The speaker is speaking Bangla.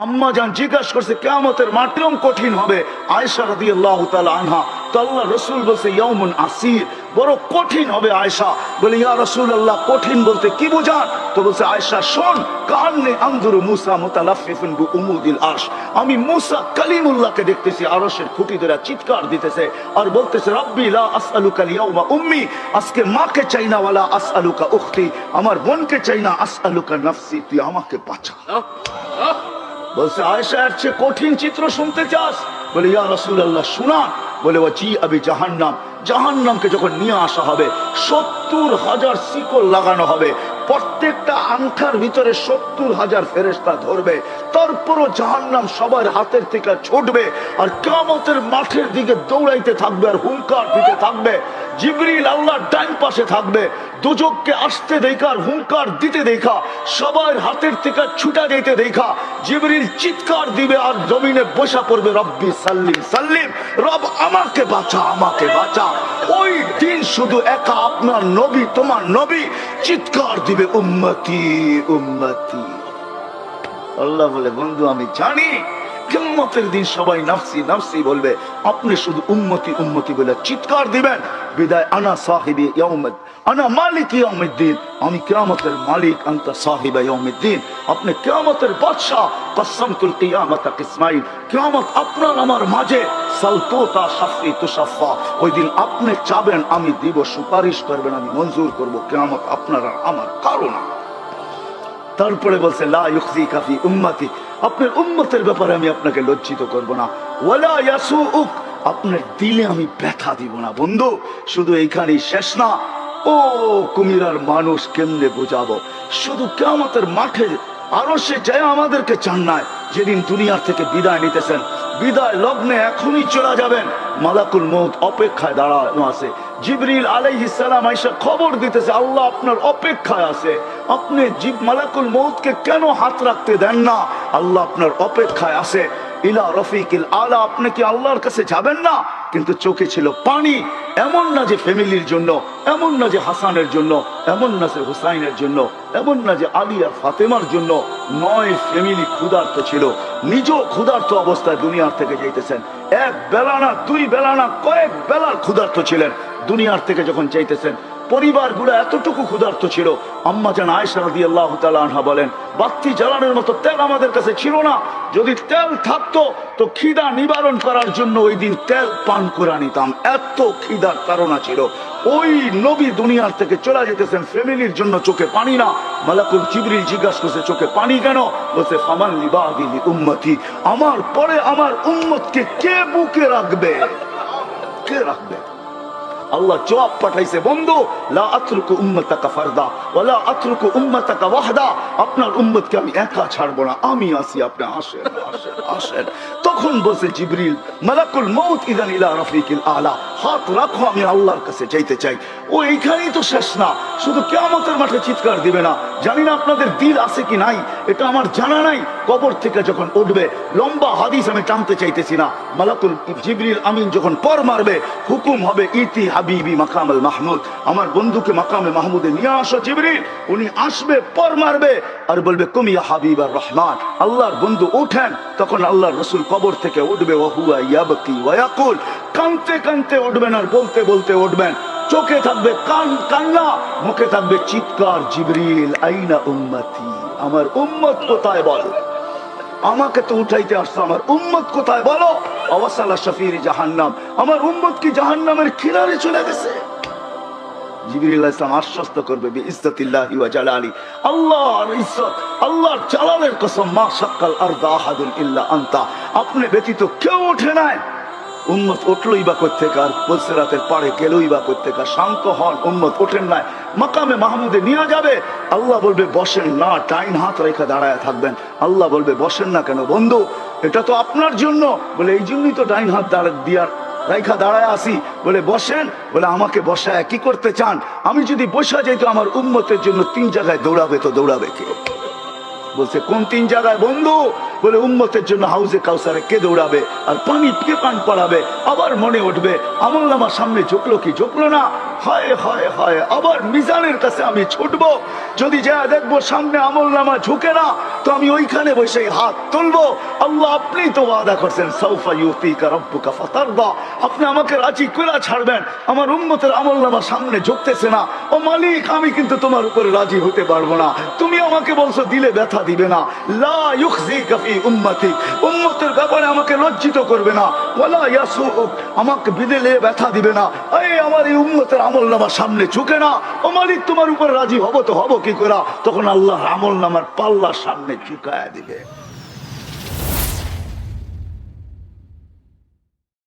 আম্মা যান জিজ্ঞাসা করছে কেমতের মাটিরম কঠিন হবে। আয়সা রাদি আল্লাহ আনহা, তো রসুল বলছে ইয়মুন আসির, বড় কঠিন হবে আয়সা বলে, ইয়া রসুল আল্লাহ কঠিন বলতে কি বোঝান? তো বলছে আয়সা শোন, কান্নে মুসা বি উমুদিল আরশ। আমি মুসা কালিমুল্লাহকে দেখতেছি, আরশের খুঁটি ধরে চিৎকার দিতেছে আর বলতেছে, রব্বি লা আসআলুকা লিয়াউমা উম্মি, আজকে মাকে চাই না, ওয়ালা আসআলুকা উখতি। আমার বোনকে চাই না, আসআলুকা নাফসি, তুই আমাকে বাঁচা। বলছে আয়সা এর চেয়ে কঠিন চিত্র শুনতে চাস? বলে, ইয়া রসুল্লাহ শোনা। বলে ও জি আবি জাহান্নাম। জাহান্নামকে যখন নিয়ে আসা হবে, সত্তর হাজার শিকল লাগানো হবে। প্রত্যেকটা আংখার ভিতরে সত্তর হাজার ফেরেস্তা ধরবে। তারপরও জাহান্নাম সবার হাতের থেকে ছুটবে। আর কামতের মাঠের দিকে দৌড়াইতে থাকবে আর হুঙ্কার দিতে থাকবে। জিবরিল আল্লাহর ডাইন পাশে থাকবে। দুজককে আসতে দেখা আর হুঙ্কার দিতে দেখা, সবার হাতের থেকে ছুটা যেতে দেখা। জিবরিল চিৎকার দিবে আর জমিনে বসা পড়বে, রব্বি সাল্লিম সাল্লিম, রব আমাকে বাঁচা আমাকে বাঁচা। ওই দিন শুধু একা আপনার নবী, তোমার নবী চিৎকার দিবে, উম্মতি উম্মতি। আল্লাহ বলে, বন্ধু, আমি জানি কেমতের দিন সবাই নাফসি নাফসি বলবে, আপনি শুধু উন্মতি উন্মতি বলে চিৎকার দিবেন বিদায়, আনা সাহিবি ইয়াউমদ আনা মালিক ইয়াউমিদ্দিন আমি কিয়ামতের মালিক ইয়াউমিদ্দিন আপনি কিয়ামতের বাদশা কসমতুল কিয়ামত ইসমাইল কিয়ামত আপনার আমার মাঝে, সালতোতা শাফি ওই দিন আপনি চাবেন, আমি দিব সুপারিশ করবেন, আমি মঞ্জুর করব, কিয়ামত আপনার আমার কারণ তারপরে বলছে, লা ইউখজি কাফি আপনার উম্মতের ব্যাপারে আমি আপনাকে লজ্জিত করব না ওয়ালা ইয়াসুউক আপনার দিলে আমি ব্যথা দিব না, বন্ধু। শুধু এইখানেই শেষ না, ও কুমিরার মানুষ কেমনে বোঝাবো? শুধু কেমতের মাঠে আরও সে যায় আমাদেরকে চান নাই যেদিন দুনিয়ার থেকে বিদায় নিতেছেন, বিদায় লগ্নে এখনই চলে যাবেন। মালাকুল মৌত অপেক্ষায় দাঁড়ানো আছে। জিবরিল আলাইহিস সালাম আইসা খবর দিতেছে, আল্লাহ আপনার অপেক্ষায় আছে। আপনি জিব, মালাকুল মৌতকে কেন হাত রাখতে দেন না? আল্লাহ আপনার অপেক্ষায় আছে। ইলা রফিকিল আলা, আপনি কি আল্লাহর কাছে যাবেন না? কিন্তু চোখে ছিল পানি, এমন না যে ফ্যামিলির জন্য, এমন না যে হাসানের জন্য, এমন না যে হুসাইনের জন্য, এমন না যে আলী আর ফাতেমার জন্য। নয় ফ্যামিলি ক্ষুধার্ত ছিল নিজ ক্ষুধার্ত অবস্থায় দুনিয়ার থেকে যাইতেছেন। এক বেলা না, দুই বেলা না, কয়েক বেলার ক্ষুধার্ত ছিলেন। দুনিয়ার থেকে যখন চাইতেছেন পরিবারগুলো এতটুকু ক্ষুধার্ত ছিল। আম্মা যেন আয়সা রাদি আল্লাহ আনহা বলেন বাত্তি জ্বালানোর মতো তেল আমাদের কাছে ছিল না। যদি তেল থাকতো, তো খিদা নিবারণ করার জন্য ওই দিন তেল পান করে নিতাম। এত খিদার তারা ছিল। ওই নবী দুনিয়ার থেকে চলে যেতেছেন ফ্যামিলির জন্য চোখে পানি না। মালাকুল জিবরিল জিজ্ঞাসা করছে, চোখে পানি কেন? বলছে, ফামান লিবাদিলি উম্মতি। আমার পরে আমার উম্মতকে কে বুকে রাখবে? কে রাখবে? আল্লাহ জবাব পাঠাইছে, বন্ধু, লা আতরুকু উম্মতাকা ফারদা ওয়ালা আতরুকু উম্মতাকা ওয়াহদা। আপনার উম্মতকে আমি একা ছাড়বো না, আমি আসি আপনি আসেন আসেন তখন জিবরিল, মালাকুল মউত ইদান ইলা রাফিকিল আলা। হাত রাখো, আমি আল্লাহর কাছে যাইতে চাই। ও, এইখানেই তো শেষ না। শুধু মাঠে চিৎকার দিবে না। জানি না আপনাদের দিল আছে কি নাই, এটা আমার জানা নাই। কবর থেকে যখন উঠবে, লম্বা হাদিস আমি টানতে চাইতেছি না। মালাকুল জিবরিল আমিন যখন পর মারবে, হুকুম হবে, ইতি হাবিবি মাকাম আল মাহমুদ। আমার বন্ধুকে মাকামে মাহমুদে নিয়ে আসো জিবরিল। উনি আসবে, পর মারবে। আর বলবে কুমিয়া হাবিব আর রহমান। আল্লাহর বন্ধু উঠেন, তখন আল্লাহর রসুল কবর থেকে উঠবে ওয়াকুল কানতে কানতে উঠবেন আর বলতে বলতে উঠবেন, চোখে থাকবে কান, কান্না, মুখে থাকবে চিৎকার, জিবরিল, আইনা উম্মতি? আমার উম্মত কোথায় বল? আমাকে তো উঠাইতে আসছো, আমার উম্মত কোথায় বলো? অবসালা শফির জাহান্নাম। আমার উম্মত কি জাহান্নামের কিনারে চলে গেছে? আপনি ব্যতীত কেউ ওঠে নাই। উম্মত উঠলই বা করতেকে আর পাড়ে গেলই বা করতেকে শান্ত হন, উম্মত ওঠেন নাই। মাকামে মাহমুদে নিয়ে যাবে। আল্লাহ বলবে, বসেন না টাইন হাত রেখে দাঁড়ায় থাকবেন। আল্লাহ বলবে, বসেন না কেন বন্ধু? এটা তো আপনার জন্য। বলে, এই জন্যই তো ডাইন হাত দাঁড়া দিয়ার রাইখা দাঁড়ায় আসি, বলে, বসেন। বলে, আমাকে বসায় কি করতে চান? আমি যদি বসা যাই তো আমার উন্মতের জন্য তিন জায়গায় দৌড়াবে তো দৌড়াবে কে? বলছে, কোন তিন জায়গায় বন্ধু? বলে, উম্মতের জন্য হাউসে কাউসারে কে দৌড়াবে? আর পানি কে পান পড়াবে আবার মনে উঠবে আমল নামার সামনে ঝুঁকলো কি ঝুঁকলো না? হয় হয় হয়, আবার মিজানের কাছে আমি ছুটবো। যদি যা দেখব সামনে আমল নামা ঝুঁকে না। তো আমি ওইখানে বসে হাত তুলবো। আল্লাহ আপনি তো ওয়াদা করছেন সৌফা ইউতিকা রব্বুকা ফাতারদা। আপনি আমাকে রাজি করে ছাড়বেন, আমার উম্মতের আমল নামা সামনে ঝুঁকতেছে না। ও মালিক, আমি কিন্তু তোমার উপরে রাজি হতে পারব না। তুমি আমাকে বলছো, দিলে ব্যথা দিবে না। লা ইউখজিকা ফি উম্মতি উম্মতের ব্যাপারে আমাকে লজ্জিত করবে না। ওয়ালা ইয়াসুক আমাকে বিদেলে ব্যথা দিবে না। এই আমার এই উম্মতের আমল নামার সামনে ঝুঁকে না। ও মালিক, তোমার উপরে রাজি হব তো হব কি করা তখন আল্লাহর আমল নামার পাল্লার সামনে ঝুঁকায় দিবে।